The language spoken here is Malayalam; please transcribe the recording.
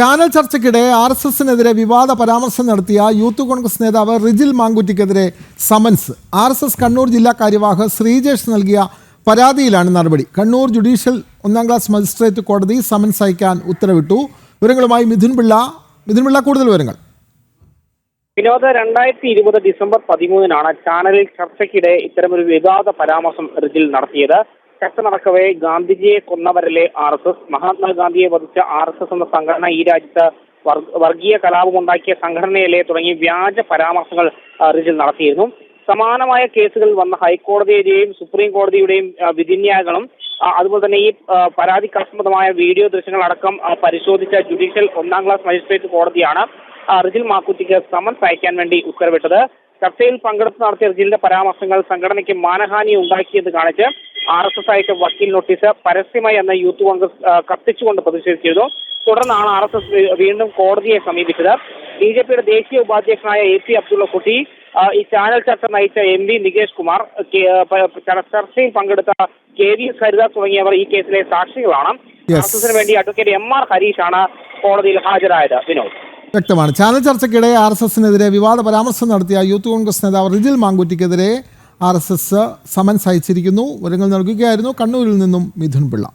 ചാനൽ ചർച്ചയ്ക്കിടെ ആർ എസ് എസിനെതിരെ വിവാദ പരാമർശം നടത്തിയ യൂത്ത് കോൺഗ്രസ് നേതാവ് Rijil മാങ്കുറ്റിക്കെതിരെ summons. R S S Kannur ജില്ലാ കാര്യവാഹ് ശ്രീജേഷ് നൽകിയ പരാതിയിലാണ് നടപടി. കണ്ണൂർ ജുഡീഷ്യൽ ഒന്നാം ക്ലാസ് മജിസ്ട്രേറ്റ് കോടതി സമൻസ് അയക്കാൻ ഉത്തരവിട്ടു. വിവരങ്ങളുമായി മിഥുൻ പിള്ള. മിഥുൻ പിള്ള കൂടുതൽ വിവരങ്ങൾ. വിനോദ രണ്ടായിരത്തി ഇരുപത് ഡിസംബർ പതിമൂന്നിനാണ് ചാനലിൽ ചർച്ചയ്ക്കിടെ ഇത്തരമൊരു വിവാദ പരാമർശം റിജിൽ നടത്തിയത്. ചർച്ച നടക്കവേ ഗാന്ധിജിയെ കൊന്നവരിലെ ആർ എസ് എസ്. മഹാത്മാഗാന്ധിയെ വധിച്ച ആർ എസ് എസ് എന്ന സംഘടന ഈ രാജ്യത്ത് വർഗീയ കലാപമുണ്ടാക്കിയ സംഘടനയിലെ തുടങ്ങി വ്യാജ പരാമർശങ്ങൾ റിജിൽ നടത്തിയിരുന്നു. സമാനമായ കേസുകൾ വന്ന ഹൈക്കോടതിയുടെയും സുപ്രീം കോടതിയുടെയും വിധിന്യായങ്ങളും അതുപോലെ തന്നെ ഈ പരാതി പരാതിക്കാസ്പദമായ വീഡിയോ ദൃശ്യങ്ങൾ അടക്കം പരിശോധിച്ച ജുഡീഷ്യൽ ഒന്നാം ക്ലാസ് മജിസ്ട്രേറ്റ് കോടതിയാണ് റിജിൽ മാക്കുറ്റിക്ക് സമൻസ് അയക്കാൻ വേണ്ടി ഉത്തരവിട്ടത്. ചർച്ചയിൽ പങ്കെടുത്ത് നടത്തിയ റിജിലിന്റെ പരാമർശങ്ങൾ സംഘടനയ്ക്ക് മാനഹാനി ഉണ്ടാക്കിയെന്ന് കാണിച്ച് ആർ എസ് എസ് അയച്ച വക്കീൽ നോട്ടീസ് പരസ്യമായി അന്ന് യൂത്ത് കോൺഗ്രസ് കത്തിച്ചുകൊണ്ട് പ്രതിഷേധിച്ചിരുന്നു തുടർന്നാണ് ആർ എസ് എസ് വീണ്ടും കോടതിയെ സമീപിച്ചത്. ബി ജെ പിയുടെ ദേശീയ ഉപാധ്യക്ഷനായ എ പി അബ്ദുള്ള കുട്ടി ഈ ചാനൽ ചർച്ച നയിച്ച എം വി നികേഷ് കുമാർ ചർച്ചയിൽ പങ്കെടുത്ത കെ വി ഹരിദാസ് തുടങ്ങിയവർ ഈ കേസിലെ സാക്ഷികളാണ്. ആർ എസ് എസിന് വേണ്ടി അഡ്വക്കേറ്റ് എം ആർ ഹരീഷാണ് കോടതിയിൽ ഹാജരായത്. വിനോദ്. വ്യക്തമാണ്. ചാനൽ ചർച്ചയ്ക്കിടെ ആർ എസ് എസിനെതിരെ വിവാദ പരാമർശം നടത്തിയ യൂത്ത് കോൺഗ്രസ് നേതാവ് റിജിൽ മാങ്കുറ്റിക്കെതിരെ ആർ എസ് എസ് സമൻസ് അയച്ചിരിക്കുന്നു. വിവരങ്ങൾ നൽകുകയായിരുന്നു കണ്ണൂരിൽ നിന്നും മിഥുൻ പിള്ള.